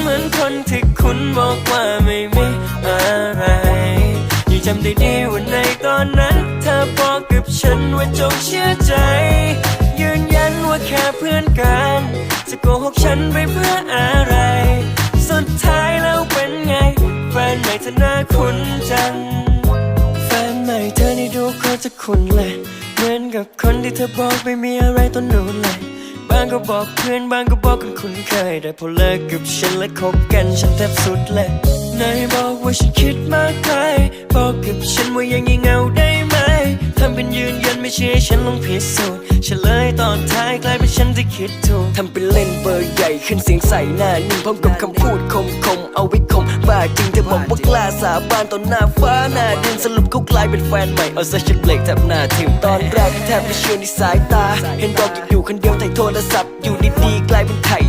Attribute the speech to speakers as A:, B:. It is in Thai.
A: เหมือนคนที่คุณบอกว่าไม่มีอะไร ยังจำได้ดีวันในตอนนั้น เธอบอกกับฉันว่าจงเชื่อใจ ยืนยันว่าแค่เพื่อนกัน จะโกหกฉันไปเพื่ออะไร สุดท้ายแล้วเป็นไง แฟนใหม่เธอหน้าคุ้นจัง แฟนใหม่เธอนี่ดูเขาจะคุณนเลย เหมือนกับคนที่เธอบอกไม่มีอะไรตอนนู้นเลย ก็บอกเพื่อนบางก็บอกกันคุ้นเคย แต่พอเลิกกับฉันและคบกันฉันแทบสุดเลยนายบอกว่าฉันคิดมากไปบอกกับฉันว่ายังงี่เงาได้ไหมทำเป็นยืนยันไม่เชื่อฉันลองพิสูจน์เฉลยตอนท้ายกลายเป็นฉันที่คิดถูกทำเป็นเล่นเบอร์ใหญ่ขึ้นเสียงใส่หน้านิ่งพร้อมกับคำพูดคมคมๆเอาไว้คม บ้าจริงเธอบอกว่ากล้าสาบานต่อหน้าฟ้าหน้าดินสรุปเขากลายเป็นแฟนใหม่เอาซะฉันเบรกแทบหน้าทิมตอนแรกแทบไม่เชื่อในสายตา เห็นบอกอยู่คนเดียวถ่ายโทรศัพท์อยู่ดีๆกลายเป็นไข่